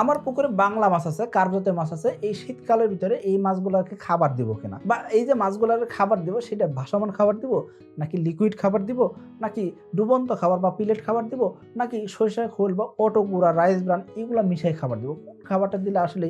আমার পুকুরে বাংলা মাছ আছে কার্যতে মাছ আছে, এই শীতকালের ভিতরে এই মাছগুলোকে খাবার দিব কিনা? বা এই যে মাছগুলোর খাবার দিব, সেটা ভাসমান খাবার দিব, নাকি লিকুইড খাবার দিব, নাকি ডুবন্ত খাবার বা পিলেট খাবার দিব, নাকি সরিষা খোল বা অটো গুঁড়া রাইস ব্রান এগুলো মিশাই খাবার দিব। খাবারটা দিলে আসলে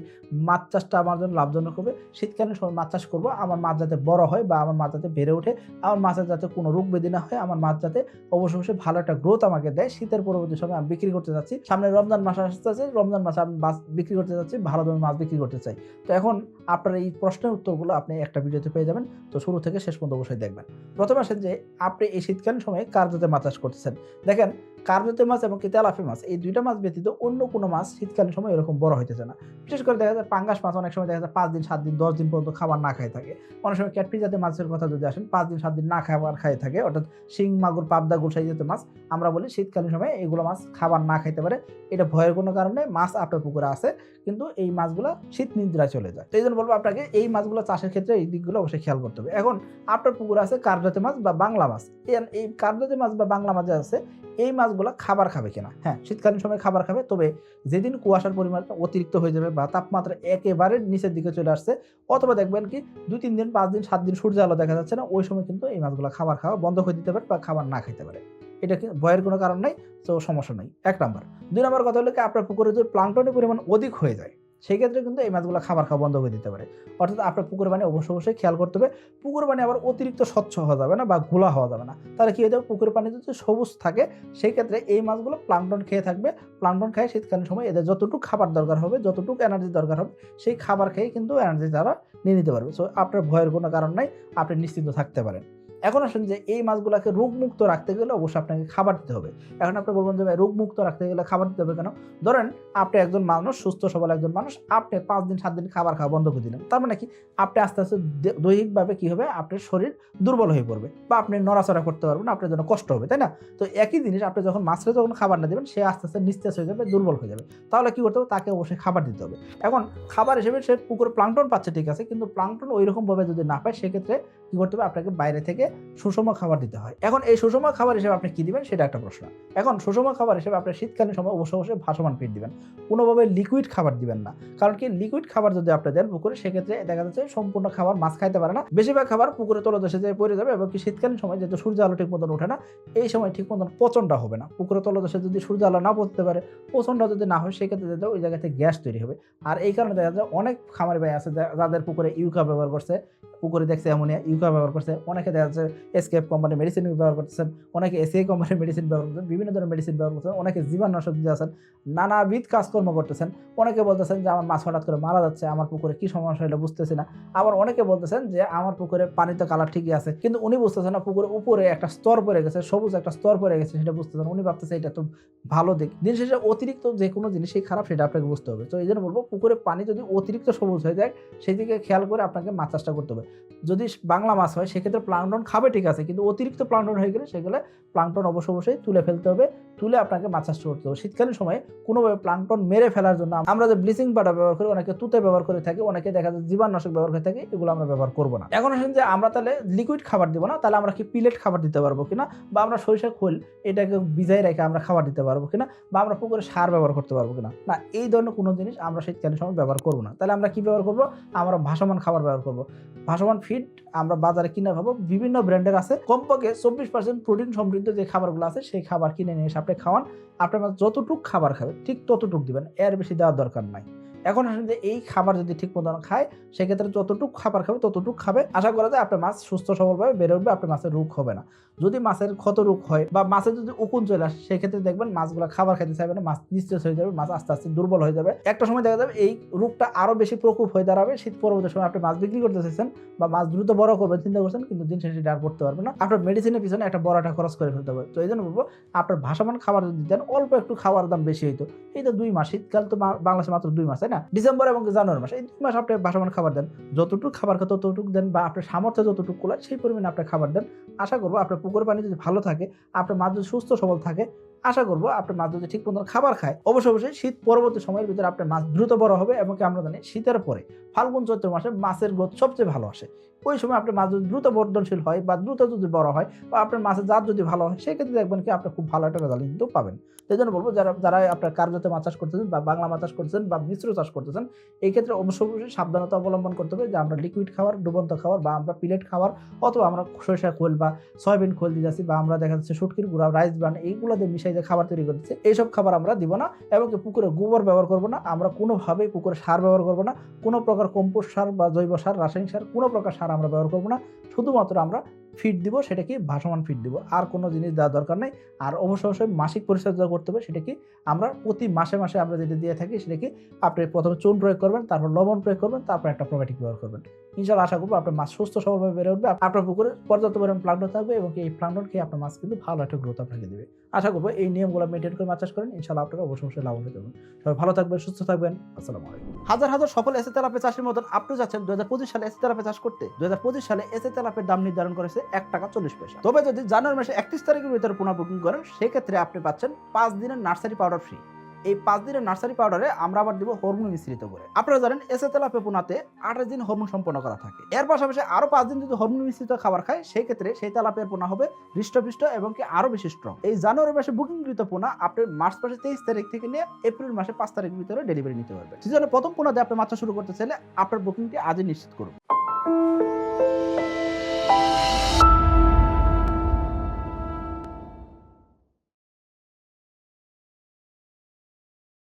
মাছ চাষটা আমার জন্য লাভজনক হবে? শীতকালীন সময় মাছ চাষ করব, আমার মাছ যাতে বড় হয় বা আমার মাছ যাতে বেড়ে ওঠে, আমার মাছের যাতে কোনো রোগ ব্যাধি না হয়, আমার মাছ যাতে অবশ্যই ভালো একটা গ্রোথ আমাকে দেয়। শীতের পরবর্তী সময় আমি বিক্রি করতে যাচ্ছি। সামনে রমজান মাস আসতে আছে রমজান মাসে আমি মাছ বিক্রি করতে চাচ্ছি ভালো দামে মাছ বিক্রি করতে চাই। তো এখন আপনার এই প্রশ্নের উত্তরগুলো আপনি একটা ভিডিওতে পেয়ে যাবেন। তো শুরু থেকে শেষ পর্যন্ত অবশ্যই দেখবেন। প্রথমে আসেন যে, আপনি এই শীতকালীন সময়ে কার্যতে মাছ চাষ করতেছেন? দেখেন কার্যতে মাছ এবং কি তেলাপি মাছ। এই দুইটা মাছ ব্যতীত অন্য কোনো মাছ শীতকালীন সময় এরকম বড় হইতেছে না। বিশেষ করে দেখা যায় পাঙ্গাস মাছ অনেক সময় দেখা যায় পাঁচ দিন, সাত দিন, দশ দিন পর্যন্ত খাবার না খাই থাকে। অনেক সময় ক্যাটফিস জাতীয় মাছের কথা যদি আসেন, পাঁচ দিন, সাত দিন না খাবার খাই থাকে, অর্থাৎ শিং, মাগুর, পাবদা গুলশাই জাতীয় মাছ, আমরা বলি শীতকালীন সময় এগুলো মাছ খাবার না খাইতে পারে। এটা ভয়ের কোনো কারণে মাছ আপনার পুকুরে আছে, কিন্তু এই মাছগুলো শীত নিদ্রায় চলে যায়। তো এই জন্য বলব আপনাকে, এই মাছগুলো চাষের ক্ষেত্রে এই দিকগুলো অবশ্যই খেয়াল করতে হবে। এখন আপনার পুকুরে আছে কার্জাতে মাছ বা বাংলা মাছ। এই- কার্জাতে মাছ বা বাংলা মাছ আছে, এই মাছগুলো খাবার খাবে কিনা? হ্যাঁ শীতকালীন সময় খাবার খাবে, তবে যেদিন কুয়াশার পরিমাণ অতিরিক্ত হয়ে যাবে বা তাপমাত্রা একেবারে নিচের দিকে চলে আসছে, অথবা দেখবেন কি দুই, তিন দিন, পাঁচ দিন, সাত দিন সূর্য আলো দেখা যাচ্ছে না, ওই সময় কিন্তু এই মাছগুলো খাবার খাওয়া বন্ধ করে দিতে পারে বা খাবার না খেতে পারে। এটা কি ভয়ের কোনো কারণ নাই? তো সমস্যা নেই। এক নাম্বার। দুই নম্বর কথা হলো কি আপনার পুকুরে যদি প্লাংটনের পরিমাণ অধিক হয়ে যায় সেই ক্ষেত্রে কিন্তু এই মাছগুলো খাবার খাওয়া বন্ধ করে দিতে পারে। অর্থাৎ আপনার পুকুর পানি অবশ্যই অবশ্যই খেয়াল করতে হবে, পুকুর পানি আবার অতিরিক্ত স্বচ্ছ হওয়া যাবে না বা ঘোলা হওয়া যাবে না। তাহলে কি হয়ে যাবে? পুকুরের পানি যদি সবুজ থাকে, সেই ক্ষেত্রে এই মাছগুলো প্লাংটন খেয়ে থাকবে। প্লাংটন খায় শীতকালীন সময় এদের যতটুকু খাবার দরকার হবে, যতটুকু এনার্জি দরকার হবে, সেই খাবার খেয়ে কিন্তু এনার্জি তারা নিয়ে নিতে পারবে। সো আপনার ভয়ের কোনো কারণ নাই, আপনি নিশ্চিন্ত থাকতে পারেন। এখন আসেন যে এই মাছগুলোকে রোগমুক্ত রাখতে গেলে অবশ্যই আপনাকে খাবার দিতে হবে। এখন আপনি বলবেন যে, ভাই, রোগমুক্ত রাখতে গেলে খাবার দিতে হবে কেন? ধরেন আপনি একজন মানুষ, সুস্থ সবল একজন মানুষ, আপনি পাঁচ দিন, সাত দিন খাবার খাওয়া বন্ধ করে দিলেন। তার মানে কি? আপনি আস্তে আস্তে দৈহিকভাবে কি হবে? আপনার শরীর দুর্বল হয়ে পড়বে বা আপনি নড়াচড়া করতে পারবেন আপনার জন্য কষ্ট হবে, তাই না? তো একই জিনিস আপনি যখন মাছটা যখন খাবার না দেবেন, সে আস্তে আস্তে নিস্তেজ হয়ে যাবে, দুর্বল হয়ে যাবে। তাহলে কী করতে হবে? তাকে অবশ্যই খাবার দিতে হবে। এখন খাবার হিসেবে সে পুকুরে প্লাংটন পাচ্ছে, ঠিক আছে, কিন্তু প্লাংটন ওই রকমভাবে যদি না পায়, সেক্ষেত্রে কী করতে হবে? আপনাকে বাইরে থেকে সুষম খাবার দিতে হয়। এখন এই সুষম খাবার হিসেবে আপনি কি দিবেন? সেটা একটা প্রশ্ন। এখন সুষম খাবার হিসেবে আপনি শীতকালীন সময় অবশ্যই অবশ্যই ভাসমান ফিড দিবেন। কোনোভাবে লিকুইড খাবার দিবেন না। কারণ কি লিকুইড খাবার যদি আপনি দেন পুকুরে, সেক্ষেত্রে দেখা যাচ্ছে সম্পূর্ণ খাবার মাছ খাইতে পারে না। বেশিরভাগ খাবার পুকুরে তলদেশে যে পড়ে যাবে এবং কি শীতকালীন সময় যেহেতু সূর্য আলো ঠিক মতন ওঠে না, এই সময় ঠিক মতন পচনটা হবে না। পুকুরে তলদেশে যদি সূর্য আলো না পড়তে পারে, পচনটা যদি না হয়, সেক্ষেত্রে দেখা ওই জায়গাতে গ্যাস তৈরি হবে। আর এই কারণে দেখা যায় অনেক খামারি ভাই আছে যাদের পুকুরে ইউকা ব্যবহার করছে, পুকুরে দেখছে অ্যামোনিয়া, ইউকা ব্যবহার করছে। অনেকে দেখা যাচ্ছে এসকেপ কোম্পানির মেডিসিন ব্যবহার করতেছেন, অনেকে এসিআই কোম্পানির মেডিসিন ব্যবহার করতেছেন, বিভিন্ন ধরনের মেডিসিন ব্যবহার করতেছেন, অনেকে জীবাণুনাশক দিয়ে আছেন, নানাবিধ কাজকর্ম করতেছেন। অনেকে বলতেছেন যে, আমার মাছ হঠাৎ করে মারা যাচ্ছে, আমার পুকুরে কি সমস্যা হলো বুঝতেছি না। আবার অনেকে বলতেছেন যে, আমার পুকুরে পানি তো কালার ঠিকই আছে। কিন্তু উনি বুঝতেছেন না পুকুরে উপরে একটা স্তর পড়ে গেছে, সবুজ একটা স্তর পড়ে গেছে, সেটা বুঝতেছেন উনি ভাবতেছে এটা তো ভালো দিক। দিন শেষে অতিরিক্ত যে কোনো জিনিসই খারাপ, সেটা আপনাকে বুঝতে হবে। তো এই জন্য বলব, পুকুরে পানি যদি অতিরিক্ত সবুজ হয়ে যায় সেই দিকে খেয়াল করে আপনাকে মাছ চাষটা করতে হবে। যদি বাংলা মাছ হয়, সেক্ষেত্রে প্লাংটন খাবে, ঠিক আছে। কিন্তু অতিরিক্ত প্লাংটন হয়ে গেলে সেগুলো প্লাংটন অবশ্য অবশ্যই তুলে ফেলতে হবে, তুলে আপনাকে মাছ চাষ করতে হবে। শীতকালীন সময়ে কোনোভাবে প্লাংটন মেরে ফেলার জন্য আমরা যে ব্লিচিং পাউডার ব্যবহার করি, অনেকে তুতে ব্যবহার করে থাকি, অনেকে দেখা যায় জীবাণুনাশক ব্যবহার করে থাকি, এগুলো আমরা ব্যবহার করব না। এখন আসেন যে আমরা তাহলে লিকুইড খাবার দিব না, তাহলে আমরা কি পিলেট খাবার দিতে পারব কিনা? বা আমরা সরিষা খোল, এটাকে ভিজাই রেখে আমরা খাবার দিতে পারব কিনা? বা আমরা পুকুরে সার ব্যবহার করতে পারব কিনা? না, এই ধরনের কোনো জিনিস আমরা শীতকালীন সময় ব্যবহার করব না। তাহলে আমরা কি ব্যবহার করব? আমরা ভাসমান খাবার ব্যবহার করব। ভাসমান ফিড আমরা বাজারে কিনে খাব। বিভিন্ন ব্র্যান্ডের আছে। কমপক্ষে চব্বিশ পার্সেন্ট প্রোটিন সমৃদ্ধ যে খাবারগুলো আছে, সেই খাবার কিনে নিয়ে এসে আপনি খাওয়ান। আপনার যতটুকু খাবার খাবে, ঠিক ততটুক দিবেন। এর বেশি দেওয়ার দরকার নাই। এখন আসেন যে এই খাবার যদি ঠিক মতন খায়, সেক্ষেত্রে যতটুক খাবার খাবে, ততটুক খাবে। আশা করা যায় আপনার মাছ সুস্থ সবলভাবে বেড়ে উঠবে, আপনার মাছের রোগ হবে না। যদি মাছের ক্ষত রোগ হয় বা মাছের যদি উকুন চলে আসে, সেক্ষেত্রে দেখবেন মাছগুলো খাবার খাইতে চাইবে না, মাছ নিস্তেজ হয়ে যাবে, মাছ আস্তে আস্তে দুর্বল হয়ে যাবে। একটা সময় দেখা যাবে এই রোগটা আরও বেশি প্রকোপ হয়ে দাঁড়াবে। শীত পরবর্তী সময় আপনি মাছ বিক্রি করতে চাইছেন বা মাছ দ্রুত বড় করবেন, চিন্তা করছেন, কিন্তু দিন শেষে আর করতে পারবে না। আপনার মেডিসিনের পিছনে একটা বড় একটা খরচ করে ফেলতে হবে। তো এই জন্য বলব, আপনার ভাসমান খাবার যদি দেন, অল্প একটু খাওয়ার দাম বেশি হইতো। এই তো দুই মাস, শীতকাল তো বাংলাদেশে মাত্র দুই মাস, তাই না? ডিসেম্বর এবং জানুয়ারি মাস, এই দুই মাস আপনি ভাসমান খাবার দেন। যতটুকু খাবার খায় ততটুকু দেন বা আপনার সামর্থ্য যতটুকু কোলায়, সেই পরিমাণে আপনি খাবার দেন। আশা করব আপনার পুকুর পানি যদি ভালো থাকে, আপনার মাছ যদি সুস্থ সবল থাকে আশা করব আপনার মাছ যদি ঠিক মতন খাবার খায়, অবশ্যই অবশ্যই শীত পরবর্তী সময়ের ভিতরে আপনার মাছ দ্রুত বড় হবে এবং আমরা জানি শীতের পরে ফাল্গুন, চৈত্র মাসে মাছের গ্রোথ সবচেয়ে ভালো আসে। ওই সময় আপনার মাছ যদি দ্রুত বর্ধনশীল হয় বা দ্রুত যদি বড় হয় বা আপনার মাছের জাত যদি ভালো হয়, সেক্ষেত্রে দেখবেন কি আপনি খুব ভালো একটা রেজাল্ট কিন্তু পাবেন। সেই জন্য বলব যারা যারা আপনার কার্যতে মাছ চাষ করতেছেন বা বাংলা মাছ চাষ করতেছেন বা মিশ্র চাষ করতেছেন, এই ক্ষেত্রে অবশ্যই অবশ্যই সাবধানতা অবলম্বন করতে হবে যে আমরা লিকুইড খাবার ডুবন্ত খাবার বা আমরা পিলেট খাবার অথবা আমরা সরিষা খোল বা সয়াবিন খোল দিয়ে যাচ্ছি বা আমরা দেখা যাচ্ছে শুটকির গুঁড়া রাইস ব্রান এইগুলো দিয়ে মিশাই যে খাবার তৈরি করতেছে, এইসব খাবার আমরা দিব না এবং পুকুরে গোবর ব্যবহার করব না। আমরা কোনোভাবেই পুকুরে সার ব্যবহার করব না। কোনো প্রকার কম্পোস্ট সার বা জৈব সার, রাসায়নিক সার কোনো প্রকার সার আমরা ব্যবহার করব না। শুধুমাত্র আমরা ফিড দিব সেটা কি ভাসমান ফিট দিব। আর কোনো জিনিস দেওয়ার দরকার নেই। আর অবশ্যই অবশ্যই মাসিক পরিচর্যা করতে হবে সেটা কি আমরা প্রতি মাসে মাসে আমরা যেটা দিয়ে থাকি সেটা কি আপনি প্রথমে চুন প্রয়োগ করবেন, তারপর লবণ প্রয়োগ করবেন, তারপর একটা প্রোবায়োটিক ব্যবহার করবেন। ইনশাল্লাহ আশা করব আপনার মাছ সুস্থ সবলভাবে বেড়ে উঠবে। আপনার পুকুরে পর্যাপ্ত পরিমাণ প্লান্টন থাকবে এবং এই প্লান্টন খেয়ে আপনার মাছ কিন্তু ভালো একটা গ্রোথ আপনাকে দেবে। আশা করব এই নিয়মগুলো মেনটেন করে মাছ চাষ করেন। ইনশাল্লাহ আপনারা অবশ্যই অবশ্যই লাভান্বিত হবেন। সবাই ভালো থাকবেন, সুস্থ থাকবেন। আসসালামু আলাইকুম। হাজার হাজার সফল এসে তেলাপে চাষের মতন আপনি যাচ্ছেন। দু হাজার পঁচিশ সালে এসে তেলাপে চাষ করতে। দু হাজার পঁচিশ সালে এসে তেলাপের দাম নির্ধারণ করেছে এক টাকা চল্লিশ পয়সা। তবে যদি জানুয়ারি মাসে একত্রিশ তারিখের ভিতরে পুনঃ বুকিং করেন, সেক্ষেত্রে আপনি পাচ্ছেন পাঁচ দিনের নার্সারি পাউডার ফ্রি এই পাঁচ দিনের নার্সারি পাউডারে আমরা আবার দিব হরমোন মিশ্রিত করে। আপনারা জানেন এসে তেলাপে পোনাতে আঠাশ দিন হরমোন সম্পন্ন করা থাকে। এর পাশাপাশি আরও পাঁচ দিন যদি হরমোন মিশ্রিত খাবার খায় সেই ক্ষেত্রে সেই তেলাপের পোনা হবে হৃষ্টপুষ্ট এবং কি আরও বেশি স্ট্রং এই জানুয়ারি মাসে বুকিংকৃত পোনা আপনি মার্চ মাসে তেইশ তারিখ থেকে নিয়ে এপ্রিল মাসে পাঁচ তারিখের ভিতরে ডেলিভারি নিতে পারবেন। সিজনের প্রথম পোনা দিয়ে আপনি মাত্রা শুরু করতে চাইলে আপনার বুকিংটি আজই নিশ্চিত করুন।